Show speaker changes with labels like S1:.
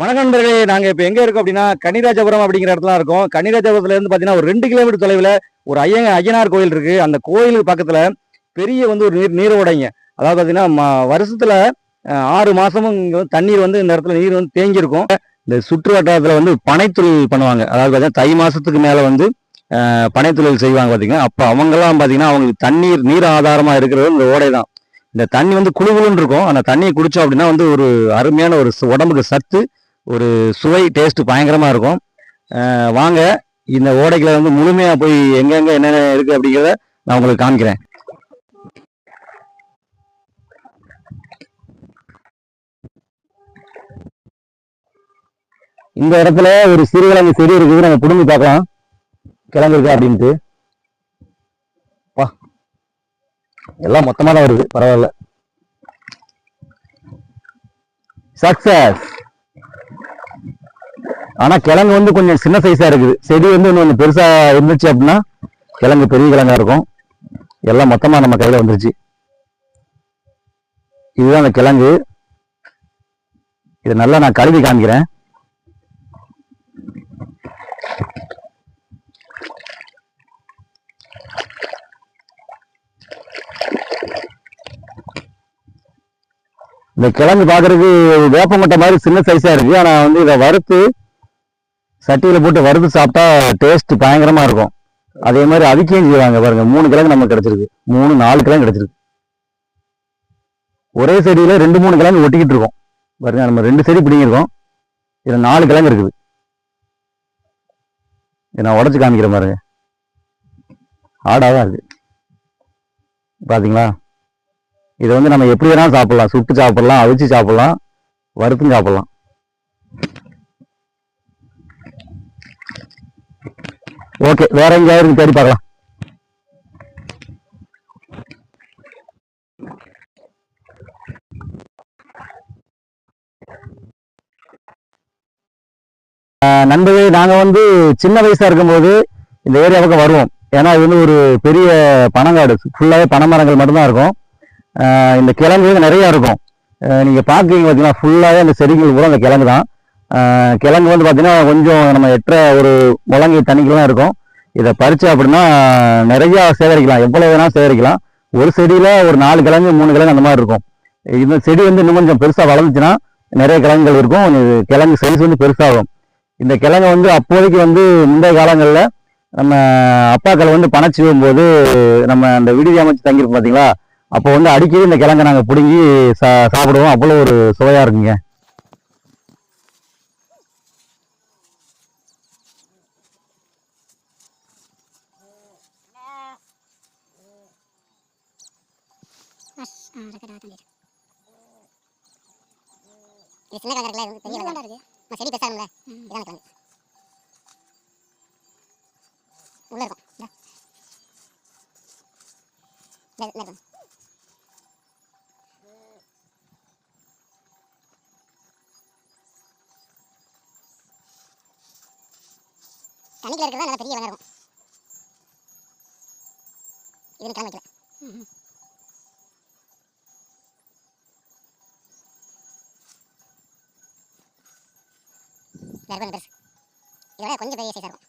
S1: வணக்கம் நண்பர்களே. இப்போ எங்கே இருக்கோம் அப்படின்னா கனிராஜபுரம் அப்படிங்கிற இடத்துல இருக்கோம். கனிராஜபுரத்துலேருந்து பார்த்தீங்கன்னா ஒரு ரெண்டு கிலோமீட்டர் தொலைவில் ஒரு ஐயங்க ஐயனார் கோயில் இருக்குது அந்த கோயிலுக்கு பக்கத்தில் பெரிய வந்து ஒரு நீர் நீரோடைங்க அதாவது பார்த்தீங்கன்னா வருஷத்தில் ஆறு மாதமும் தண்ணீர் வந்து இந்த இடத்துல நீர் வந்து தேங்கியிருக்கும். இந்த சுற்று வட்டாரத்தில் வந்து பனைத்தொழில் பண்ணுவாங்க. அதாவது பார்த்தீங்கன்னா தை மாதத்துக்கு மேலே வந்து பனைத்தொழில் செய்வாங்க பார்த்தீங்கன்னா அப்போ அவங்கெல்லாம் பார்த்தீங்கன்னா அவங்களுக்கு தண்ணீர் நீர் ஆதாரமாக இருக்கிறது இந்த ஓடை தான். இந்த தண்ணி வந்து குழுகுழுன்னு இருக்கும். அந்த தண்ணியை குடித்தோம் அப்படின்னா வந்து ஒரு அருமையான ஒரு உடம்புக்கு சத்து ஒரு சுவை டேஸ்ட் பயங்கரமாக இருக்கும். வாங்க. இந்த ஓடைகளை வந்து முழுமையாக போய் எங்கெங்கே என்னென்ன இருக்கு அப்படிங்கிறத நான் உங்களுக்கு காமிக்கிறேன். இந்த இடத்துல ஒரு சிறுகிழங்கு செடி இருக்குது. நம்ம குடும்பி பார்க்கலாம். கிழங்கு இருக்கா அப்படின்ட்டு. வா. எல்லாம் மொத்தமாக தான் வருது. பரவாயில்ல. சக்சஸ் ஆனா கிழங்கு வந்து கொஞ்சம் சின்ன சைஸா இருக்குது. செடி வந்து இன்னும் கொஞ்சம் பெருசா இருந்துச்சு அப்படின்னா கிழங்கு பெரிய கிழங்கா இருக்கும். எல்லாம் மொத்தமா நம்ம கையில வந்துருச்சு. இதுதான் அந்த கிழங்கு. இதை நல்லா நான் கழுவி காமிக்கிறேன். இந்த கிழங்கு பாக்குறதுக்கு வேப்பமட்டை மாதிரி சின்ன சைஸா இருக்கு. ஆனா வந்து இதை வறுத்து சட்டியில் போட்டு வறுத்து சாப்பிட்டா டேஸ்ட் பயங்கரமாக இருக்கும். அதே மாதிரி அவிக்கையும் செய்வாங்க பாருங்க. மூணு கிழங்கு நமக்கு கிடைச்சிருக்கு. மூணு நாலு கிழங்கு கிடைச்சிருக்கு. ஒரே செடியில ரெண்டு மூணு கிழங்கு ஒட்டிக்கிட்டு இருக்கோம். பாருங்க நம்ம ரெண்டு செடி பிடிங்கிருக்கோம் இதில் நாலு கிழங்கு இருக்குது. இதை நான் உடச்சி காமிக்கிறேன் பாருங்க. ஆடாக தான் இருக்கு. பார்த்தீங்களா இதை வந்து நம்ம எப்படி வேணாலும் சாப்பிட்லாம். சுட்டு சாப்பிட்லாம் அவிச்சு சாப்பிட்லாம் வறுத்தும் சாப்பிட்லாம். ஓகே வேற எங்கேயாவது தேடி பார்க்கலாம். நண்பர்களே நாங்கள் வந்து சின்ன வயசாக இருக்கும்போது இந்த ஏரியா பக்கம் வருவோம். ஏன்னா இது வந்து ஒரு பெரிய பனங்காடு. ஃபுல்லாவே பனைமரங்கள் மட்டும்தான் இருக்கும். இந்த கிழங்கு நிறையா இருக்கும். நீங்கள் பார்க்குறீங்க பார்த்தீங்கன்னா ஃபுல்லாகவே அந்த செடிகள் கூட அந்த கிழங்கு தான் கிழங்கு வந்து பார்த்திங்கன்னா கொஞ்சம் நம்ம எட்ட ஒரு முழங்கை தண்ணிக்கெல்லாம் இருக்கும். இதை பறித்து அப்படின்னா நிறையா சேகரிக்கலாம். எவ்வளோ வேணாலும் சேகரிக்கலாம். ஒரு செடியில் ஒரு நாலு கிழங்கு மூணு கிழங்கு அந்த மாதிரி இருக்கும். இந்த செடி வந்து இன்னும் கொஞ்சம் பெருசாக வளர்ந்துச்சுன்னா நிறைய கிழங்குகள் இருக்கும். கிழங்கு சைஸ் வந்து பெருசாகும். இந்த கிழங்கு வந்து அப்போதைக்கு வந்து முந்தைய காலங்களில் நம்ம அப்பாக்கள் வந்து பணம் செய்யும்போது நம்ம அந்த விடுதி அமைச்சு தங்கியிருப்போம் பார்த்தீங்களா அப்போ வந்து அடிக்கடி இந்த கிழங்கை நாங்கள் பிடுங்கி சா சாப்பிடுவோம். அவ்வளோ ஒரு சுவையாக இருக்குங்க.
S2: இது சின்ன கிழங்கு இருக்குல்ல, இது பெரிய கிழங்கு இருக்கு. நம்ம செடி பெருசாகும்ல, இதான் கிழங்கு. உள்ள இருக்கும். இந்தா. இந்த- இந்த இருக்கும். தண்ணிக்குள்ள இருக்கிறது நல்லா பெரிய கிழங்கா இருக்கும். இது கிழங்கு வைக்கல. வேறு பெருசு இதோட கொஞ்சம் பெரிய சைஸாக இருக்கும்